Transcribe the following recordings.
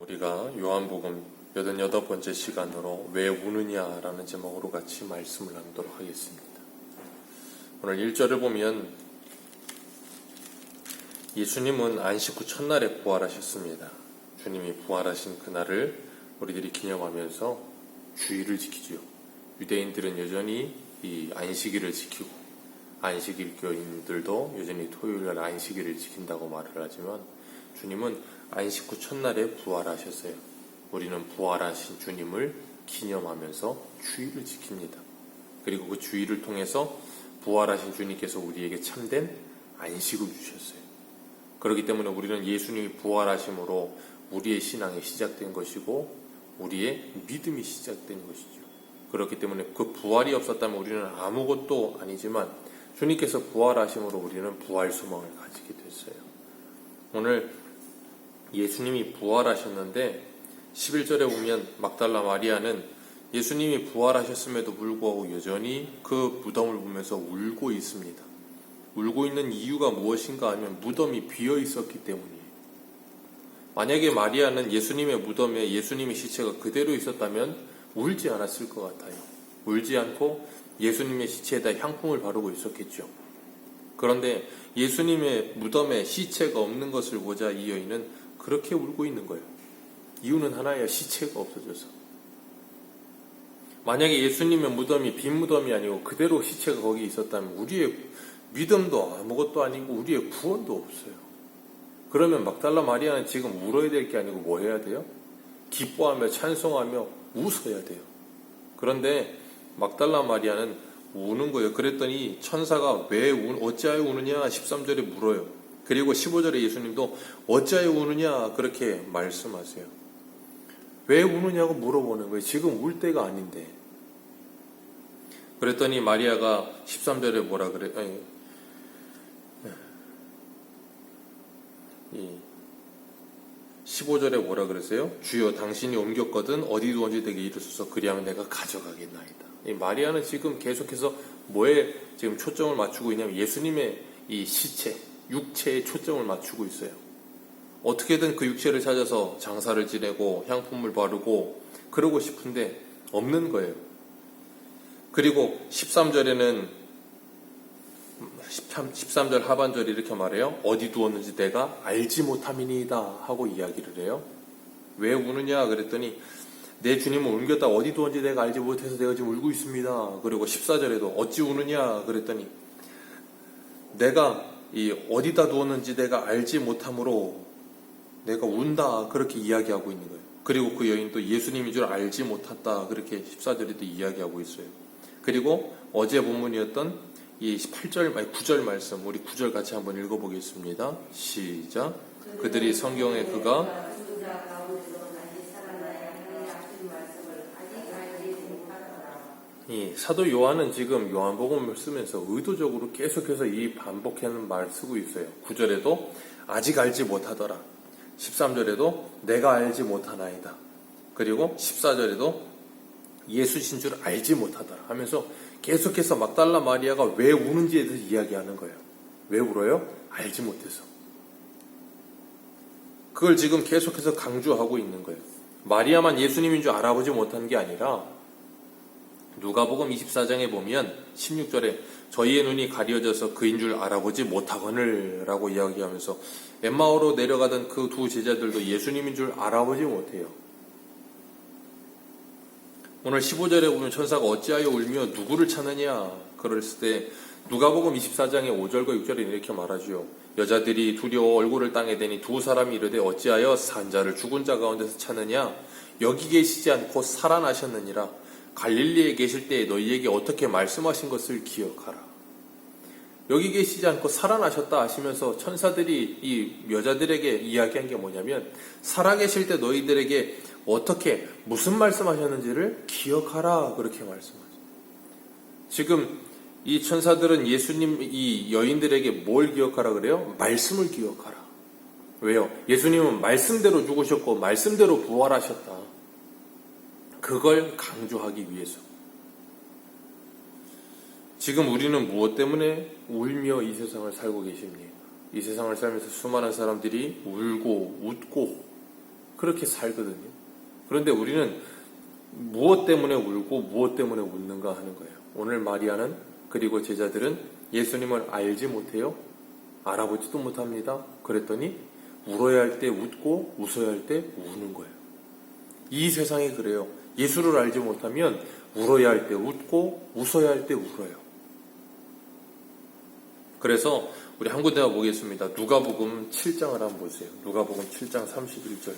우리가 요한복음 88번째 시간으로 왜 우느냐라는 제목으로 같이 말씀을 나누도록 하겠습니다. 오늘 1절을 보면 예수님은 안식 후 첫날에 부활하셨습니다. 주님이 부활하신 그날을 우리들이 기념하면서 주의를 지키지요. 유대인들은 여전히 이 안식일을 지키고 안식일교인들도 여전히 토요일 날 안식일을 지킨다고 말을 하지만 주님은 안식 후 첫날에 부활하셨어요. 우리는 부활하신 주님을 기념하면서 주의를 지킵니다. 그리고 그 주의를 통해서 부활하신 주님께서 우리에게 참된 안식을 주셨어요. 그렇기 때문에 우리는 예수님이 부활하심으로 우리의 신앙이 시작된 것이고 우리의 믿음이 시작된 것이죠. 그렇기 때문에 그 부활이 없었다면 우리는 아무것도 아니지만 주님께서 부활하심으로 우리는 부활 소망을 가지게 됐어요. 오늘 예수님이 부활하셨는데 11절에 보면 막달라 마리아는 예수님이 부활하셨음에도 불구하고 여전히 그 무덤을 보면서 울고 있습니다. 울고 있는 이유가 무엇인가 하면 무덤이 비어 있었기 때문이에요. 만약에 마리아는 예수님의 무덤에 예수님의 시체가 그대로 있었다면 울지 않았을 것 같아요. 울지 않고 예수님의 시체에다 향품을 바르고 있었겠죠. 그런데 예수님의 무덤에 시체가 없는 것을 보자 이 여인은 그렇게 울고 있는 거예요. 이유는 하나예요. 시체가 없어져서. 만약에 예수님의 무덤이 빈 무덤이 아니고 그대로 시체가 거기 있었다면 우리의 믿음도 아무것도 아니고 우리의 구원도 없어요. 그러면 막달라 마리아는 지금 울어야 될 게 아니고 뭐 해야 돼요? 기뻐하며 찬송하며 웃어야 돼요. 그런데 막달라 마리아는 우는 거예요. 그랬더니 천사가 왜 우, 어찌하여 우느냐 13절에 물어요. 그리고 15절에 예수님도 어찌하여 우느냐 그렇게 말씀하세요. 왜 우느냐고 물어보는 거예요. 지금 울 때가 아닌데. 그랬더니 마리아가 13절에 뭐라 그래? 아니, 이 15절에 뭐라 그랬어요? 주여 당신이 옮겼거든 어디 두었는지 내게 이르소서 그리하면 내가 가져가겠나이다. 이 마리아는 지금 계속해서 뭐에 지금 초점을 맞추고 있냐면 예수님의 이 시체, 육체에 초점을 맞추고 있어요. 어떻게든 그 육체를 찾아서 장사를 지내고 향품을 바르고 그러고 싶은데 없는 거예요. 그리고 13절에는 13절 하반절이 이렇게 말해요. 어디 두었는지 내가 알지 못함이니이다 하고 이야기를 해요. 왜 우느냐 그랬더니 내 주님을 옮겼다 어디 두었는지 내가 알지 못해서 내가 지금 울고 있습니다. 그리고 14절에도 어찌 우느냐 그랬더니 내가 이 어디다 두었는지 내가 알지 못함으로 내가 운다 그렇게 이야기하고 있는 거예요. 그리고 그 여인도 예수님인 줄 알지 못했다 그렇게 14절에도 이야기하고 있어요. 그리고 어제 본문이었던 이 8절, 아니 9절 말씀, 우리 9절 같이 한번 읽어보겠습니다. 시작. 그들이 성경에 그가 이 사도 요한은 지금 요한복음을 쓰면서 의도적으로 계속해서 이 반복하는 말을 쓰고 있어요. 9절에도 아직 알지 못하더라. 13절에도 내가 알지 못하나이다. 그리고 14절에도 예수신 줄 알지 못하더라 하면서 계속해서 막달라 마리아가 왜 우는지에 대해서 이야기하는 거예요. 왜 울어요? 알지 못해서. 그걸 지금 계속해서 강조하고 있는 거예요. 마리아만 예수님인 줄 알아보지 못한 게 아니라 누가복음 24장에 보면 16절에 저희의 눈이 가려져서 그인 줄 알아보지 못하거늘라고 이야기하면서 엠마오로 내려가던 그 두 제자들도 예수님인 줄 알아보지 못해요. 오늘 15절에 보면 천사가 어찌하여 울며 누구를 찾느냐 그랬을 때 누가복음 24장의 5절과 6절에 이렇게 말하지요. 여자들이 두려워 얼굴을 땅에 대니 두 사람이 이르되 어찌하여 산자를 죽은 자 가운데서 찾느냐 여기 계시지 않고 살아나셨느니라 갈릴리에 계실 때 너희에게 어떻게 말씀하신 것을 기억하라. 여기 계시지 않고 살아나셨다 하시면서 천사들이 이 여자들에게 이야기한 게 뭐냐면 살아계실 때 너희들에게 어떻게 무슨 말씀하셨는지를 기억하라 그렇게 말씀하죠. 지금 이 천사들은 예수님 이 여인들에게 뭘 기억하라 그래요? 말씀을 기억하라. 왜요? 예수님은 말씀대로 죽으셨고 말씀대로 부활하셨다. 그걸 강조하기 위해서. 지금 우리는 무엇 때문에 울며 이 세상을 살고 계십니까? 이 세상을 살면서 수많은 사람들이 울고 웃고 그렇게 살거든요. 그런데 우리는 무엇 때문에 울고 무엇 때문에 웃는가 하는 거예요. 오늘 마리아는 그리고 제자들은 예수님을 알지 못해요. 알아보지도 못합니다. 그랬더니 울어야 할 때 웃고 웃어야 할 때 우는 거예요. 이 세상이 그래요. 예수를 알지 못하면 울어야 할 때 웃고 웃어야 할 때 울어요. 그래서 우리 한 군데가 보겠습니다. 누가복음 7장을 한번 보세요. 누가복음 7장 31절.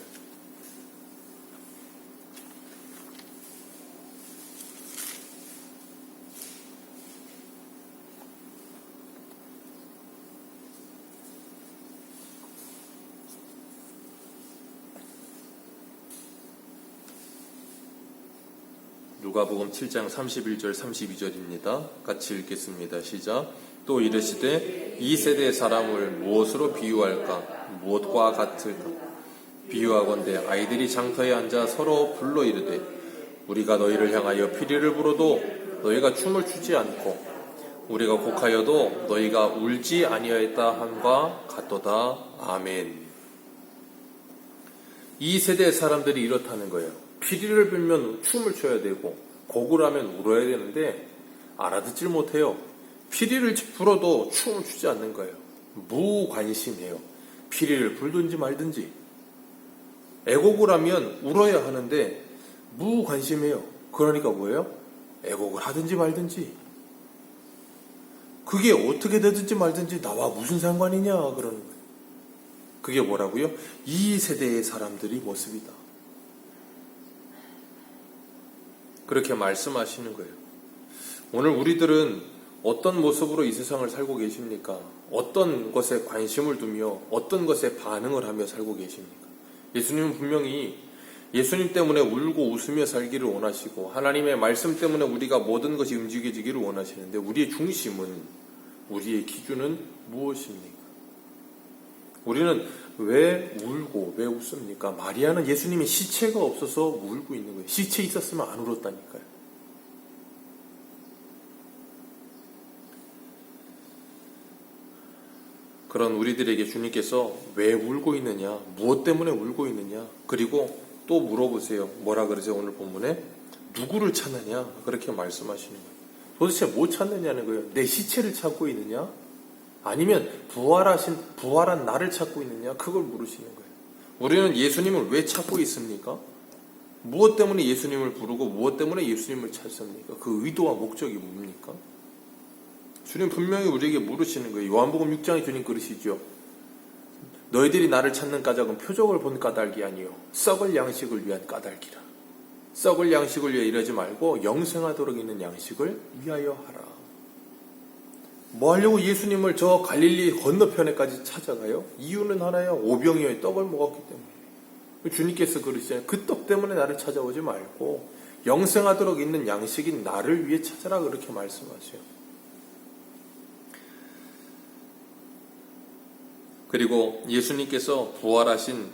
누가복음 7장 31절 32절입니다. 같이 읽겠습니다. 시작. 또 이르시되 이 세대의 사람을 무엇으로 비유할까? 무엇과 같을까? 비유하건대 아이들이 장터에 앉아 서로 불러 이르되 우리가 너희를 향하여 피리를 불어도 너희가 춤을 추지 않고 우리가 곡하여도 너희가 울지 아니하였다 함과 같도다. 아멘. 이 세대의 사람들이 이렇다는 거예요. 피리를 불면 춤을 춰야 되고 곡을 하면 울어야 되는데 알아듣질 못해요. 피리를 불어도 춤을 추지 않는 거예요. 무관심해요. 피리를 불든지 말든지. 애곡을 하면 울어야 하는데 무관심해요. 그러니까 뭐예요? 애곡을 하든지 말든지. 그게 어떻게 되든지 말든지 나와 무슨 상관이냐 그러는 거예요. 그게 뭐라고요? 이 세대의 사람들이 모습이다. 그렇게 말씀하시는 거예요. 오늘 우리들은 어떤 모습으로 이 세상을 살고 계십니까? 어떤 것에 관심을 두며 어떤 것에 반응을 하며 살고 계십니까? 예수님은 분명히 예수님 때문에 울고 웃으며 살기를 원하시고 하나님의 말씀 때문에 우리가 모든 것이 움직여지기를 원하시는데 우리의 중심은 우리의 기준은 무엇입니까? 우리는 왜 울고 왜 웃습니까? 마리아는 예수님의 시체가 없어서 울고 있는 거예요. 시체 있었으면 안 울었다니까요. 그런 우리들에게 주님께서 왜 울고 있느냐, 무엇 때문에 울고 있느냐, 그리고 또 물어보세요. 뭐라 그러세요? 오늘 본문에 누구를 찾느냐 그렇게 말씀하시는 거예요. 도대체 뭐 찾느냐는 거예요. 내 시체를 찾고 있느냐? 아니면 부활하신 부활한 나를 찾고 있느냐? 그걸 물으시는 거예요. 우리는 예수님을 왜 찾고 있습니까? 무엇 때문에 예수님을 부르고 무엇 때문에 예수님을 찾습니까? 그 의도와 목적이 뭡니까? 주님 분명히 우리에게 물으시는 거예요. 요한복음 6장에 주님 그러시죠. 너희들이 나를 찾는 까닭은 표적을 본 까닭이 아니요 썩을 양식을 위한 까닭이라. 썩을 양식을 위해 이러지 말고 영생하도록 있는 양식을 위하여 하라. 뭐 하려고 예수님을 저 갈릴리 건너편에까지 찾아가요? 이유는 하나요. 오병이어의 떡을 먹었기 때문에. 주님께서 그러시잖아요. 그 떡 때문에 나를 찾아오지 말고 영생하도록 있는 양식인 나를 위해 찾아라 그렇게 말씀하세요. 그리고 예수님께서 부활하신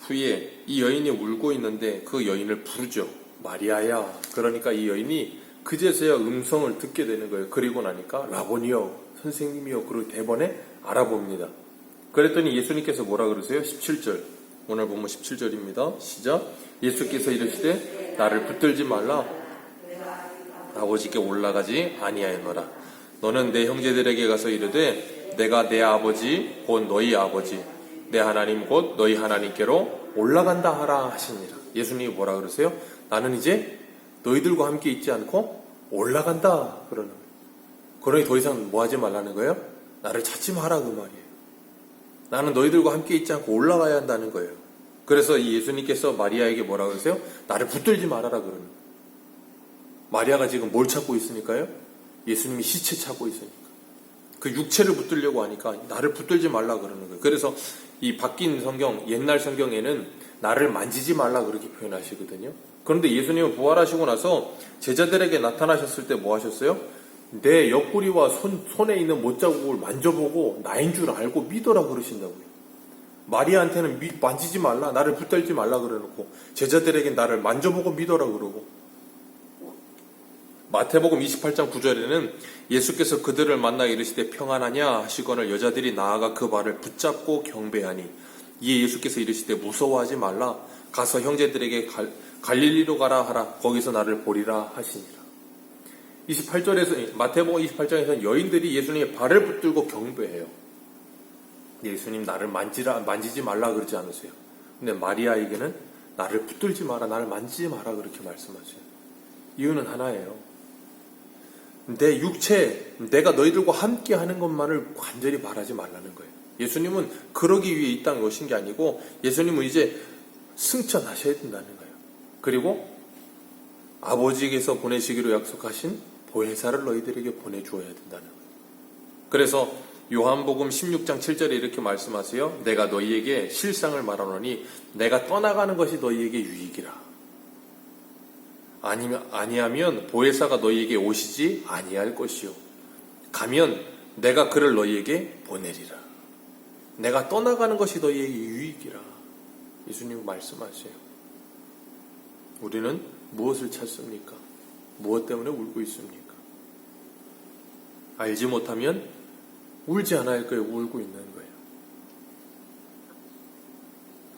후에 이 여인이 울고 있는데 그 여인을 부르죠. 마리아야. 그러니까 이 여인이 그제서야 음성을 듣게 되는 거예요. 그리고 나니까 라보니요, 선생님이요. 그리고 대번에 알아봅니다. 그랬더니 예수님께서 뭐라 그러세요? 17절. 오늘 보면 17절입니다. 시작. 예수께서 이르시되 나를 붙들지 말라. 아버지께 올라가지 아니하였노라. 너는 내 형제들에게 가서 이르되 내가 내 아버지 곧 너희 아버지 내 하나님 곧 너희 하나님께로 올라간다 하라 하시니라. 예수님이 뭐라 그러세요? 나는 이제 너희들과 함께 있지 않고 올라간다 그러는. 그러니 더 이상 뭐 하지 말라는 거예요? 나를 찾지 마라 그 말이에요. 나는 너희들과 함께 있지 않고 올라가야 한다는 거예요. 그래서 이 예수님께서 마리아에게 뭐라 그러세요? 나를 붙들지 말아라 그러는 거예요. 마리아가 지금 뭘 찾고 있으니까요? 예수님이 시체 찾고 있으니까. 그 육체를 붙들려고 하니까 나를 붙들지 말라 그러는 거예요. 그래서 이 바뀐 성경, 옛날 성경에는 나를 만지지 말라 그렇게 표현하시거든요. 그런데 예수님은 부활하시고 나서 제자들에게 나타나셨을 때 뭐 하셨어요? 내 옆구리와 손, 손에 있는 못자국을 만져보고 나인 줄 알고 믿어라 그러신다고요. 마리아한테는 미, 만지지 말라, 나를 붙들지 말라 그러놓고 제자들에게 나를 만져보고 믿어라 그러고 마태복음 28장 9절에는 예수께서 그들을 만나 이르시되 평안하냐 하시거늘 여자들이 나아가 그 발을 붙잡고 경배하니 이에 예수께서 이르시되 무서워하지 말라 가서 형제들에게 갈, 갈릴리로 가라 하라 거기서 나를 보리라 하시니라. 28절에서 마태복음 28장에서는 여인들이 예수님의 발을 붙들고 경배해요. 예수님 나를 만지라 만지지 말라 그러지 않으세요. 근데 마리아에게는 나를 붙들지 마라, 나를 만지지 마라 그렇게 말씀하세요. 이유는 하나예요. 내 육체, 내가 너희들과 함께 하는 것만을 간절히 바라지 말라는 거예요. 예수님은 그러기 위해 이 땅에 오신 게 아니고 예수님은 이제 승천하셔야 된다는 거예요. 그리고 아버지께서 보내시기로 약속하신 보혜사를 너희들에게 보내주어야 된다는. 그래서 요한복음 16장 7절에 이렇게 말씀하세요. 내가 너희에게 실상을 말하노니 내가 떠나가는 것이 너희에게 유익이라. 아니면 아니하면 보혜사가 너희에게 오시지 아니할 것이요. 가면 내가 그를 너희에게 보내리라. 내가 떠나가는 것이 너희에게 유익이라. 예수님 말씀하세요. 우리는 무엇을 찾습니까? 무엇 때문에 울고 있습니까? 알지 못하면 울지 않을 거예요. 울고 있는 거예요.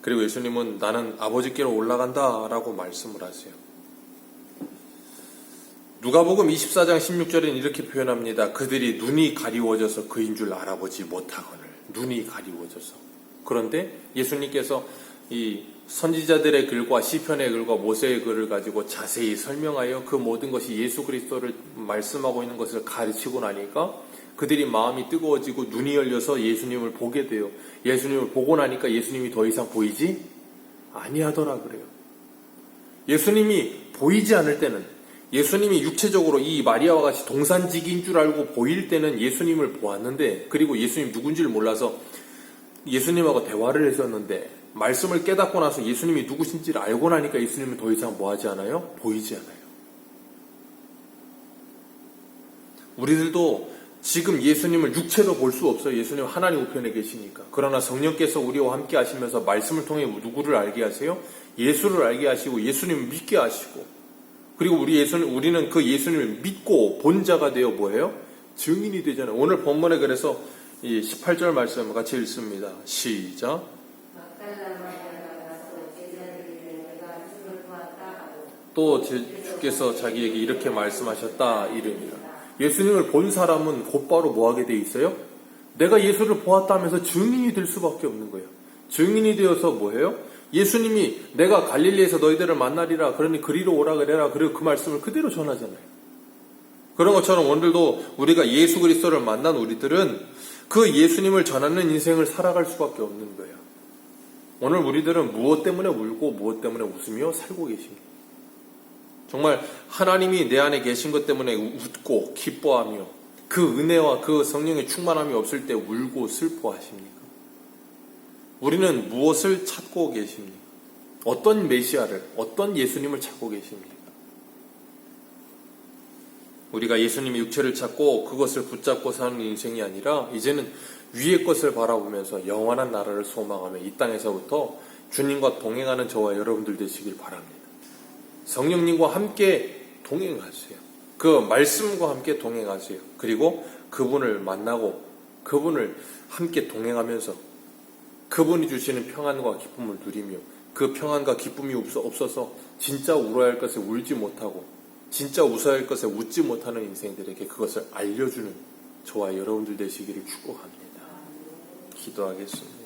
그리고 예수님은 나는 아버지께로 올라간다 라고 말씀을 하세요. 누가복음 24장 16절에는 이렇게 표현합니다. 그들이 눈이 가리워져서 그인 줄 알아보지 못하거늘 눈이 가리워져서 그런데 예수님께서 이 선지자들의 글과 시편의 글과 모세의 글을 가지고 자세히 설명하여 그 모든 것이 예수 그리스도를 말씀하고 있는 것을 가르치고 나니까 그들이 마음이 뜨거워지고 눈이 열려서 예수님을 보게 돼요. 예수님을 보고 나니까 예수님이 더 이상 보이지 아니하더라 그래요. 예수님이 보이지 않을 때는 예수님이 육체적으로 이 마리아와 같이 동산직인 줄 알고 보일 때는 예수님을 보았는데 그리고 예수님 누군지를 몰라서 예수님하고 대화를 했었는데 말씀을 깨닫고 나서 예수님이 누구신지를 알고 나니까 예수님은 더 이상 뭐 하지 않아요? 보이지 않아요. 우리들도 지금 예수님을 육체로 볼 수 없어요. 예수님 하나님 우편에 계시니까. 그러나 성령께서 우리와 함께 하시면서 말씀을 통해 누구를 알게 하세요? 예수를 알게 하시고 예수님을 믿게 하시고 그리고 우리 예수님 우리는 그 예수님을 믿고 본 자가 되어 뭐예요? 증인이 되잖아요. 오늘 본문에 그래서 이 18절 말씀 같이 읽습니다. 시작. 막달라 마리아가 가서 제자들에게 내가 주를 보았다 하고 또 제- 주께서 자기에게 이렇게 말씀하셨다 이름이라. 예수님을 본 사람은 곧바로 뭐하게 돼 있어요? 내가 예수를 보았다 하면서 증인이 될 수밖에 없는 거예요. 증인이 되어서 뭐예요? 예수님이 내가 갈릴리에서 너희들을 만나리라 그러니 그리로 오라 그래라 그리고 그 말씀을 그대로 전하잖아요. 그런 것처럼 오늘도 우리가 예수 그리스도를 만난 우리들은 그 예수님을 전하는 인생을 살아갈 수밖에 없는 거예요. 오늘 우리들은 무엇 때문에 울고 무엇 때문에 웃으며 살고 계십니다. 정말 하나님이 내 안에 계신 것 때문에 웃고 기뻐하며 그 은혜와 그 성령의 충만함이 없을 때 울고 슬퍼하십니까? 우리는 무엇을 찾고 계십니까? 어떤 메시아를, 어떤 예수님을 찾고 계십니까? 우리가 예수님의 육체를 찾고 그것을 붙잡고 사는 인생이 아니라 이제는 위의 것을 바라보면서 영원한 나라를 소망하며 이 땅에서부터 주님과 동행하는 저와 여러분들 되시길 바랍니다. 성령님과 함께 동행하세요. 그 말씀과 함께 동행하세요. 그리고 그분을 만나고 그분을 함께 동행하면서 그분이 주시는 평안과 기쁨을 누리며 그 평안과 기쁨이 없어- 없어서 진짜 울어야 할 것에 울지 못하고 진짜 웃어야 할 것에 웃지 못하는 인생들에게 그것을 알려주는 저와 여러분들 되시기를 축복합니다. 기도하겠습니다.